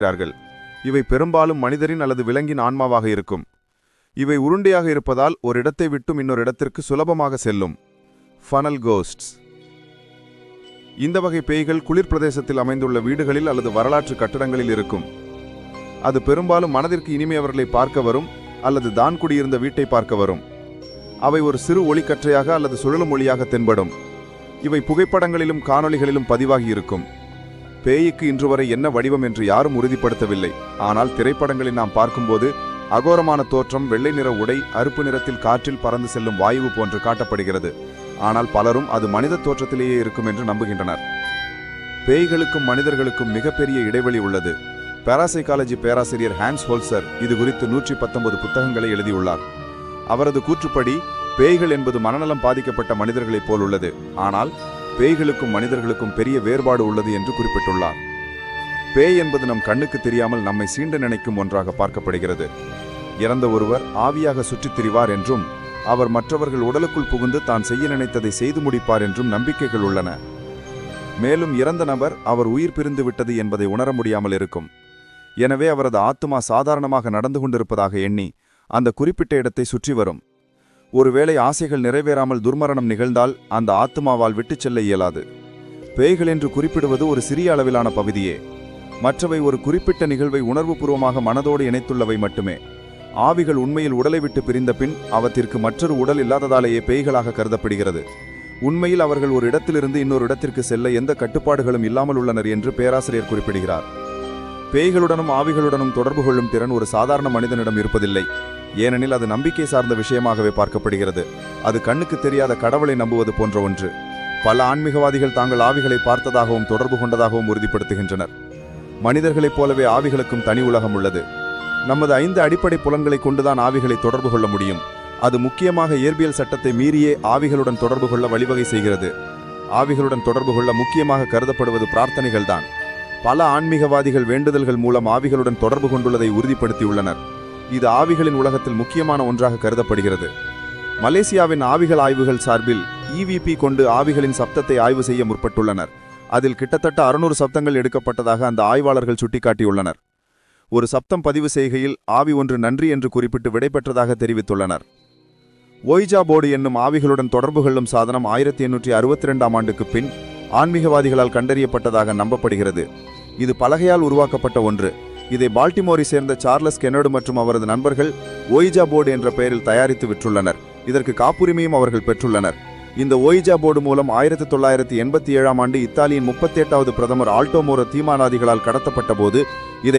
இருக்கிறார்கள் இவை பெரும்பாலும் மனிதரின் அல்லது விலங்கின் ஆன்மாவாக இருக்கும். இவை உருண்டையாக இருப்பதால் ஒரு இடத்தை விட்டும் இன்னொரு இடத்திற்கு சுலபமாக செல்லும். ஃபனல் கோஸ்ட்ஸ் இந்த வகை பேய்கள் குளிர் பிரதேசத்தில் அமைந்துள்ள வீடுகளில் அல்லது வரலாற்று கட்டடங்களில் இருக்கும். அது பெரும்பாலும் மனதிற்கு இனிமையவர்களை பார்க்க வரும் அல்லது தான் குடியிருந்த வீட்டை பார்க்க வரும். அவை ஒரு சிறு ஒளிக்கற்றையாக அல்லது சுழலும் ஒளியாக தென்படும். இவை புகைப்படங்களிலும் காணொளிகளிலும் பதிவாகி இருக்கும். பேய்க்கு இன்று வரை என்ன வடிவம் என்று யாரும் உறுதிப்படுத்தவில்லை. ஆனால் திரைப்படங்களில் நாம் பார்க்கும்போது அகோரமான தோற்றம் வெள்ளை நிற உடை அறுப்பு நிறத்தில் காற்றில் பறந்து செல்லும் வாயு போன்று காட்டப்படுகிறது. ஆனால் பலரும் அது மனித தோற்றத்திலேயே இருக்கும் என்று நம்புகின்றனர். பேய்களுக்கும் மனிதர்களுக்கும் மிகப்பெரிய இடைவெளி உள்ளது. பேராசைக்காலஜி பேராசிரியர் ஹான்ஸ் ஹோல்சர் இது குறித்து நூற்றி பத்தொன்பது புத்தகங்களை எழுதியுள்ளார். அவரது கூற்றுப்படி பேய்கள் என்பது மனநலம் பாதிக்கப்பட்ட மனிதர்களைப் போல் உள்ளது. ஆனால் பேய்களுக்கும் மனிதர்களுக்கும் பெரிய வேறுபாடு உள்ளது என்று குறிப்பிட்டுள்ளார். பேய் என்பது நம் கண்ணுக்கு தெரியாமல் நம்மை சீண்ட நினைக்கும் ஒன்றாக பார்க்கப்படுகிறது. இறந்த ஒருவர் ஆவியாக சுற்றித் திரிவார் என்றும் அவர் மற்றவர்கள் உடலுக்குள் புகுந்து தான் செய்ய நினைத்ததை செய்து முடிப்பார் என்றும் நம்பிக்கைகள் உள்ளன. மேலும் இறந்த நபர் அவர் உயிர் பிரிந்து விட்டது என்பதை உணர முடியாமல் இருக்கும். எனவே அவரது ஆத்மா சாதாரணமாக நடந்து கொண்டிருப்பதாக எண்ணி அந்த குறிப்பிட்ட இடத்தை சுற்றி வரும். ஒருவேளை ஆசைகள் நிறைவேறாமல் துர்மரணம் நிகழ்ந்தால் அந்த ஆத்துமாவால் விட்டுச் செல்ல இயலாது. பேய்கள் என்று குறிப்பிடுவது ஒரு சிறிய அளவிலான பகுதியே. மற்றவை ஒரு குறிப்பிட்ட நிகழ்வை உணர்வுபூர்வமாக மனதோடு இணைத்துள்ளவை மட்டுமே. ஆவிகள் உண்மையில் உடலை விட்டு பிரிந்த பின் அவற்றிற்கு மற்றொரு உடல் இல்லாததாலேயே பேய்களாக கருதப்படுகிறது. உண்மையில் அவர்கள் ஒரு இடத்திலிருந்து இன்னொரு இடத்திற்கு செல்ல எந்த கட்டுப்பாடுகளும் இல்லாமல் உள்ளனர் என்று பேராசிரியர் குறிப்பிடுகிறார். பேய்களுடனும் ஆவிகளுடனும் தொடர்பு கொள்ளும் திறன் ஒரு சாதாரண மனிதனிடம் இருப்பதில்லை. ஏனெனில் அது நம்பிக்கை சார்ந்த விஷயமாகவே பார்க்கப்படுகிறது. அது கண்ணுக்கு தெரியாத கடவுளை நம்புவது போன்ற ஒன்று. பல ஆன்மீகவாதிகள் தாங்கள் ஆவிகளை பார்த்ததாகவும் தொடர்பு கொண்டதாகவும் உறுதிப்படுத்துகின்றனர். மனிதர்களைப் போலவே ஆவிகளுக்கும் தனி உலகம் உள்ளது. நமது ஐந்து அடிப்படை புலன்களை கொண்டுதான் ஆவிகளை தொடர்பு கொள்ள முடியும். அது முக்கியமாக இயற்பியல் சட்டத்தை மீறியே ஆவிகளுடன் தொடர்பு கொள்ள வழிவகை செய்கிறது. ஆவிகளுடன் தொடர்பு கொள்ள முக்கியமாக கருதப்படுவது பிரார்த்தனைகள்தான். பல ஆன்மீகவாதிகள் வேண்டுதல்கள் மூலம் ஆவிகளுடன் தொடர்பு கொண்டுள்ளதை உறுதிப்படுத்தியுள்ளனர். இது ஆவிகளின் உலகத்தில் முக்கியமான ஒன்றாக கருதப்படுகிறது. மலேசியாவின் ஆவிகள் ஆய்வுகள் சார்பில் இவிபி கொண்டு ஆவிகளின் சப்தத்தை ஆய்வு செய்ய முற்பட்டுள்ளனர். அதில் கிட்டத்தட்ட அறுநூறு சப்தங்கள் எடுக்கப்பட்டதாக அந்த ஆய்வாளர்கள் சுட்டிக்காட்டியுள்ளனர். ஒரு சப்தம் பதிவு செய்கையில் ஆவி ஒன்று நன்றி என்று குறிப்பிட்டு விடைபெற்றதாக தெரிவித்துள்ளனர். ஒய்ஜா போர்டு என்னும் ஆவிகளுடன் தொடர்பு கொள்ளும் சாதனம் ஆயிரத்தி எண்ணூற்றி அறுபத்தி ரெண்டாம் ஆண்டுக்கு பின் ஆன்மீகவாதிகளால் கண்டறியப்பட்டதாக நம்பப்படுகிறது. இது பலகையால் உருவாக்கப்பட்ட ஒன்று. இதை பால்டிமோரை சேர்ந்த சார்லஸ் கெனடு மற்றும் அவரது நண்பர்கள் ஒய்ஜா போர்டு என்ற பெயரில் தயாரித்து விற்றுள்ளனர். இதற்கு காப்புரிமையும் அவர்கள் பெற்றுள்ளனர். இந்த ஒய்ஜா போர்டு மூலம் ஆயிரத்தி தொள்ளாயிரத்தி எண்பத்தி ஏழாம் ஆண்டு இத்தாலியின் முப்பத்தி எட்டாவது பிரதமர் ஆல்டோமோரோ தீமானாதிகளால் கடத்தப்பட்ட போது இதை